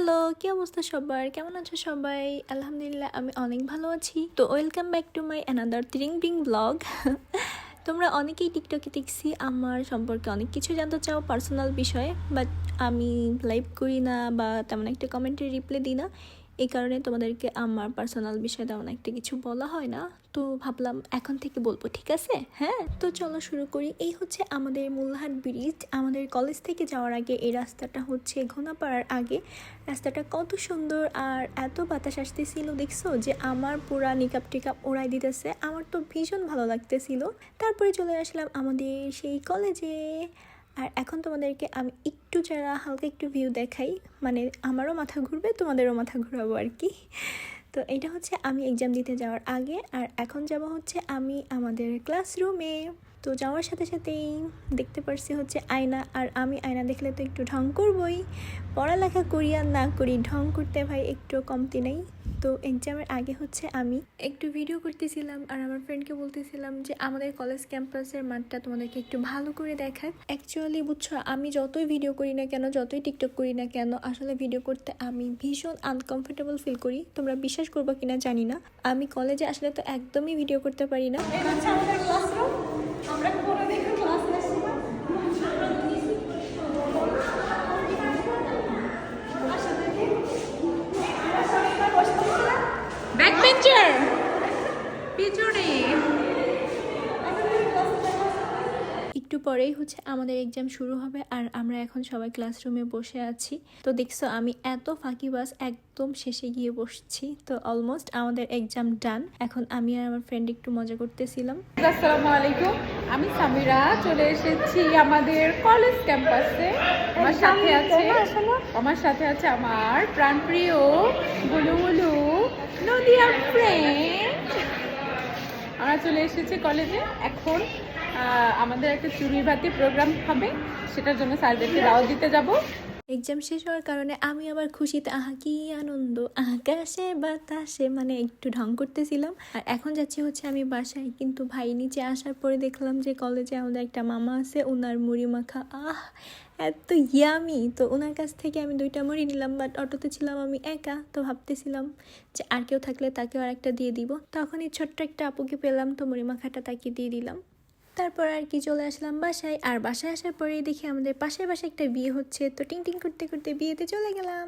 Hello, কি অবস্থা সবার? কেমন আছো সবাই? আলহামদুলিল্লাহ, আমি অনেক ভালো আছি। তো welcome back to my another ত্রিং বিং ব্লগ তোমরা অনেকেই টিকটকে দেখছি, আমার সম্পর্কে অনেক কিছু জানতে চাও পার্সোনাল বিষয়ে বাট আমি লাইভ করি না বা তেমন একটা কমেন্টের রিপ্লাই দিই না। এই কারণে তোমাদেরকে আমার পার্সোনাল বিষয়ে তেমন একটা কিছু বলা হয় না। তো ভাবলাম এখন থেকে বলব, ঠিক আছে? হ্যাঁ? তো চলো শুরু করি। এই হচ্ছে আমাদের মূলহাট ব্রিজ আমাদের কলেজ থেকে যাওয়ার আগে এই রাস্তাটা হচ্ছে ঘোনাপাড়ার আগে। রাস্তাটা কত সুন্দর আর এত বাতাস আসতেছিল, দেখছ? যে আমার পুরা নিকাপ টিকাপ ওড়াই দিতেছে। আমার তো ভীষণ ভালো লাগতেছিল। তারপরে চলে আসলাম আমাদের সেই কলেজে আর এখন তোমাদেরকে আমি একটু যারা হালকা একটু ভিউ দেখাই মানে আমারও মাথা ঘুরবে, তোমাদেরও মাথা ঘুরাবো আর কি। তো এটা হচ্ছে আমি এক্সাম দিতে যাওয়ার আগে, আর এখন যাব হচ্ছে আমি আমাদের ক্লাসরুমে তো যাওয়ার সাথে সাথেই দেখতে পারছি হচ্ছে আয়না। আর আমি আয়না দেখলে তো একটু ঢং করবই। পড়ালেখা করি আর না করি, ঢং করতে ভাই একটু কমতি নেই। তো এক্সামের আগে হচ্ছে আমি একটু ভিডিও করতেছিলাম আর আমার ফ্রেন্ডকে বলতেছিলাম যে আমাদের কলেজ ক্যাম্পাসের মাঠটা তোমাদেরকে একটু ভালো করে দেখায় অ্যাকচুয়ালি বুঝছ, আমি যতই ভিডিও করি না কেন, যতই টিকটক করি না কেন, আসলে ভিডিও করতে আমি ভীষণ আনকমফোর্টেবল ফিল করি। তোমরা বিশ্বাস করব কিনা জানি না। আমি কলেজে আসলে তো একদমই ভিডিও করতে পারি না। একটু পরেই হচ্ছে আমাদের এক্সাম শুরু হবে আর আমরা এখন সবাই ক্লাসরুমে বসে আছি। তো দেখছ আমি এত ফাঁকিবাজ একদম শেষে গিয়ে বসছি। তো অলমোস্ট আমাদের এক্সাম ডান এখন আমি আর আমার ফ্রেন্ড একটু মজা করতেছিলাম। আসসালামু আলাইকুম। আমি সামিরা চলে এসেছি আমাদের কলেজ ক্যাম্পাসে আমার সাথে আছে আমার সাথে আছে আমার প্রাণপ্রিয় গুলু গুলু নদিয়া ফ্রেন্ড আমরা চলে এসেছি কলেজে এখন আমাদের একটা চুরি ভাতি প্রোগ্রাম হবে, সেটার জন্য স্যারদেরকে দাওয়াত দিতে যাব। এক্সাম শেষ হওয়ার কারণে আমি আবার খুশিতে, আহা, কি আনন্দ, আকাশে বাতাসে। মানে একটু ঢং করতেছিলাম। আর এখন যাচ্ছি হচ্ছে আমি বাসায়, কিন্তু ভাই নিচে আসার পরে দেখলাম যে কলেজে আমাদের একটা মামা আছে ওনার মুড়ি মাখা। আহ, এত ইয়ামি তো ওনার কাছ থেকে আমি দুইটা মুড়ি নিলাম বাট অটোতে ছিলাম আমি একা, তো ভাবতেছিলাম যে আর কেউ থাকলে তাকেও আর একটা দিয়ে দিব। তখনই ছোট্ট একটা আপুকে পেলাম, তো মুড়ি মাখাটা তাকে দিয়ে দিলাম। তারপর আর কি চলে আসলাম বাসায়। আর বাসায় আসার পরেই দেখি আমাদের পাশের বাসায় একটা বিয়ে হচ্ছে। তো টিং টিং করতে করতে বিয়েতে চলে গেলাম।